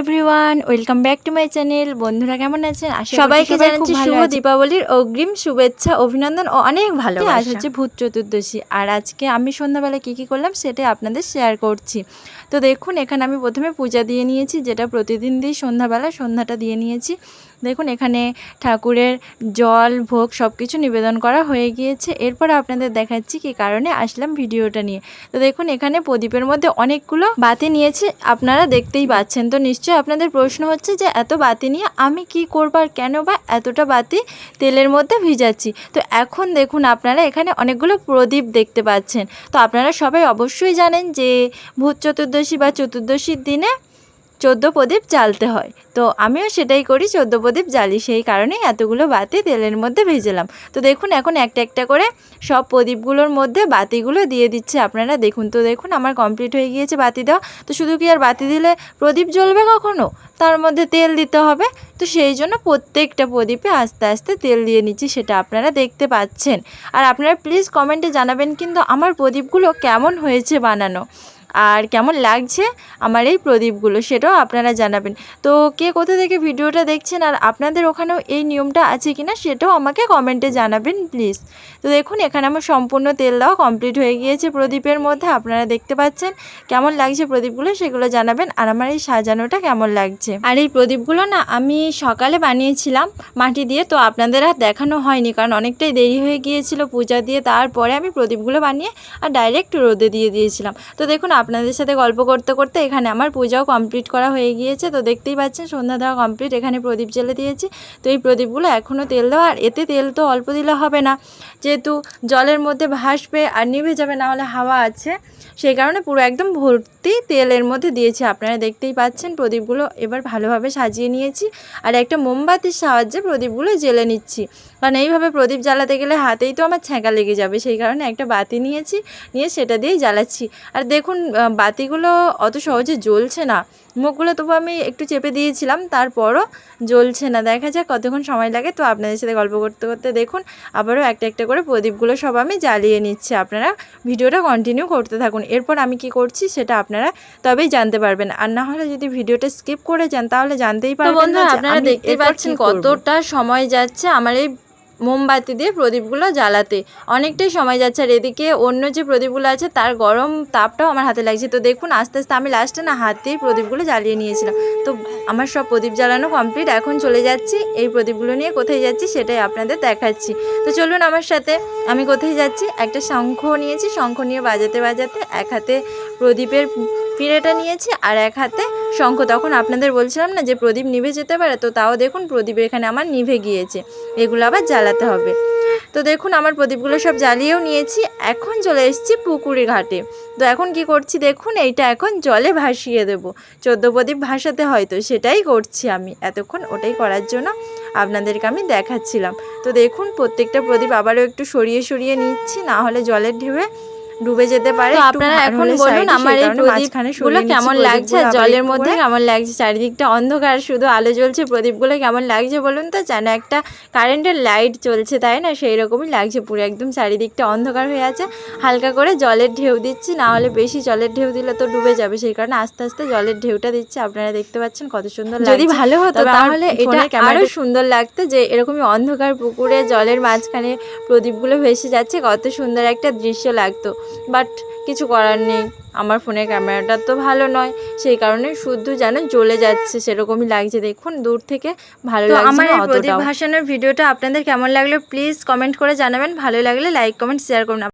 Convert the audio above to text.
Everyone welcome back to my channel. বন্ধুরা কেমন আছেন? সবাইকে জানাচ্ছি শুভ দীপাবলির অগ্রিম শুভেচ্ছা অভিনন্দন ও অনেক ভালো আজ হচ্ছে ভূত চতুর্দশী। আর আজকে আমি সন্ধ্যাবেলা কী কী করলাম সেটাই আপনাদের শেয়ার করছি। তো দেখুন এখানে আমি প্রথমে পূজা দিয়ে নিয়েছি যেটা প্রতিদিন দিই সন্ধ্যাবেলা সন্ধ্যাটা দিয়ে নিয়েছি। দেখুন এখানে ঠাকুরের জল ভোগ সব কিছু নিবেদন করা হয়ে গিয়েছে। এরপর আপনাদের দেখাচ্ছি কী কারণে আসলাম ভিডিওটা নিয়ে। তো দেখুন এখানে প্রদীপের মধ্যে অনেকগুলো বাতি নিয়েছি আপনারা দেখতেই পাচ্ছেন। তো নিশ্চয়ই আপনাদের প্রশ্ন হচ্ছে যে এত বাতি নিয়ে আমি কি করব আর কেন বা এতটা বাতি তেলের মধ্যে ভিজাচ্ছি? তো এখন দেখুন আপনারা এখানে অনেকগুলো প্রদীপ দেখতে পাচ্ছেন। তো আপনারা সবাই অবশ্যই জানেন যে ভূত চতুর্দশী বা চতুর্দশীর দিনে চোদ্দ প্রদীপ জ্বালতে হয়। তো আমিও সেটাই করি, চোদ্দ প্রদীপ জ্বালি। সেই কারণেই এতগুলো বাতি তেলের মধ্যে ভেজেলাম। তো দেখুন, এখন একটা একটা করে সব প্রদীপগুলোর মধ্যে বাতিগুলো দিয়ে দিচ্ছে আপনারা। দেখুন তো, দেখুন আমার কমপ্লিট হয়ে গিয়েছে বাতি দেওয়া। তো শুধু কি আর বাতি দিলে প্রদীপ জ্বলবে কখনো? তার মধ্যে তেল দিতে হবে। তো সেই জন্য প্রত্যেকটা প্রদীপে আস্তে আস্তে তেল দিয়ে নিচ্ছি, সেটা আপনারা দেখতে পাচ্ছেন। আর আপনারা প্লিজ কমেন্টে জানাবেন কিন্তু আমার প্রদীপগুলো কেমন হয়েছে বানানো। আর কেমন লাগছে আমার এই প্রদীপগুলো সেটাও আপনারা জানাবেন। তো কে কোথা থেকে ভিডিওটা দেখছেন আর আপনাদের ওখানেও এই নিয়মটা আছে কি না সেটাও আমাকে কমেন্টে জানাবেন প্লিজ। তো দেখুন, এখানে আমার সম্পূর্ণ তেল দেওয়া কমপ্লিট হয়ে গিয়েছে প্রদীপের মধ্যে, আপনারা দেখতে পাচ্ছেন কেমন লাগছে প্রদীপগুলো সেগুলো জানাবেন আর আমার এই সাজানোটা কেমন লাগছে। আর এই প্রদীপগুলো না আমি সকালে বানিয়েছিলাম মাটি দিয়ে, তো আপনাদের আর দেখানো হয়নি কারণ অনেকটাই দেরি হয়ে গিয়েছিল পূজা দিয়ে। তারপরে আমি প্রদীপগুলো বানিয়ে আর ডাইরেক্ট রোদে দিয়ে দিয়েছিলাম। তো দেখুন আপনাদের সাথে গল্প করতে করতে এখানে আমার পূজাও কমপ্লিট করা হয়ে গিয়েছে। তো দেখতেই পাচ্ছেন, সন্ধ্যা দেওয়া কমপ্লিট। এখানে প্রদীপ জ্বেলে দিয়েছি। তো এই প্রদীপগুলো এখনও তেল দেওয়া, আর এতে তেল তো অল্প দিলে হবে না। যেহেতু জলের মধ্যে ভাসবে আর নিভে যাবে, না হলে হাওয়া আছে। সেই কারণে পুরো একদম ভর্তি তেলের মধ্যে দিয়েছি। আপনারা দেখতেই পাচ্ছেন প্রদীপগুলো এবার ভালোভাবে সাজিয়ে নিয়েছি। আর একটা মোমবাতির সাহায্যে প্রদীপগুলো জ্বেলে নিচ্ছি। কারণ এইভাবে প্রদীপ জ্বালাতে গেলে হাতেই তো আমার ছ্যাঁকা লেগে যাবে। সেই কারণে একটা বাতি নিয়েছি, নিয়ে সেটা দিয়েই জ্বালাচ্ছি। আর দেখুন বাতিগুলো অত সহজে জ্বলছে না। মুখগুলো তবু আমি একটু চেপে দিয়েছিলাম, তারপরও জ্বলছে না। দেখা যাক কতক্ষণ সময় লাগে। তো আপনাদের সাথে গল্প করতে করতে দেখুন, আবারও একটা একটা করে প্রদীপগুলো সব আমি জ্বালিয়ে নিচ্ছি। আপনারা ভিডিওটা কন্টিনিউ করতে থাকুন। এরপর আমি কি করছি সেটা আপনারা তবেই জানতে পারবেন। আর না হলে যদি ভিডিওটা স্কিপ করে যান তাহলে জানতেই পারবেন না আপনারা আমি দেখতেই পাচ্ছেন কতটা সময় যাচ্ছে আমার এই মোমবাতি দিয়ে প্রদীপগুলো জ্বালাতে। অনেকটাই সময় যাচ্ছে আর এদিকে অন্য যে প্রদীপগুলো আছে তার গরম তাপটাও আমার হাতে লাগছে। তো দেখুন আস্তে আস্তে আমি লাস্টে না হাতেই প্রদীপগুলো জ্বালিয়ে নিয়েছিলাম। তো আমার সব প্রদীপ জ্বালানো কমপ্লিট এখন চলে যাচ্ছি। এই প্রদীপগুলো নিয়ে কোথায় যাচ্ছি সেটাই আপনাদের দেখাচ্ছি। তো চলুন আমার সাথে আমি কোথায় যাচ্ছি? একটা শঙ্খ নিয়েছি শঙ্খ নিয়ে বাজাতে বাজাতে এক হাতে প্রদীপের পিঁড়েটা নিয়েছি আর এক হাতে শঙ্খ। তখন আপনাদের বলছিলাম না যে প্রদীপ নিভে যেতে পারে? তো তাও দেখুন প্রদীপ এখানে আমার নিভে গিয়েছে। এগুলো আবার জ্বালাতে হবে। তো দেখুন আমার প্রদীপগুলো সব জ্বালিয়েও নিয়েছি। এখন চলে এসেছি পুকুরি ঘাটে। তো এখন কি করছি দেখুন, এইটা এখন জলে ভাসিয়ে দেব। চোদ্দ প্রদীপ ভাসাতে হয়তো সেটাই করছি আমি। এতক্ষণ ওটাই করার জন্য আপনাদেরকে আমি দেখাচ্ছিলাম। তো দেখুন প্রত্যেকটা প্রদীপ আবারও একটু সরিয়ে সরিয়ে নিচ্ছি, না হলে জলের ঢেউয়ে ডুবে যেতে পারে আপনারা এখন হলে বলুন আমার এই প্রদীপগুলো কেমন লাগছে? জলের মধ্যে কেমন লাগছে? চারিদিকটা অন্ধকার শুধু আলো জ্বলছে প্রদীপগুলো কেমন লাগছে বলুন তো? যেন একটা কারেন্টের লাইট চলছে তাই না? সেই রকমই লাগছে পুরো একদম চারিদিকটা অন্ধকার হয়ে আছে। হালকা করে জলের ঢেউ দিচ্ছি না হলে বেশি জলের ঢেউ দিলে তো ডুবে যাবে। সেই কারণে আস্তে আস্তে জলের ঢেউটা দিচ্ছে আপনারা দেখতে পাচ্ছেন কত সুন্দর যদি ভালো হতো তাহলে এটা ফোনের আরও সুন্দর লাগতো যে এরকমই অন্ধকার পুকুরে জলের মাঝখানে প্রদীপগুলো ভেসে যাচ্ছে কত সুন্দর একটা দৃশ্য লাগতো। বাট কিছু করার নেই। আমার ফোনের ক্যামেরাটা তো ভালো নয়। সেই কারণে শুদ্ধ যেন জ্বলে যাচ্ছে সেরকমই লাগছে। দেখুন দূর থেকে ভালো লাগছে আমার প্রদীপ ভাষণের ভাসানোর ভিডিওটা আপনাদের কেমন লাগল প্লিজ কমেন্ট করে জানাবেন। ভালো লাগলে লাইক কমেন্ট শেয়ার করুন।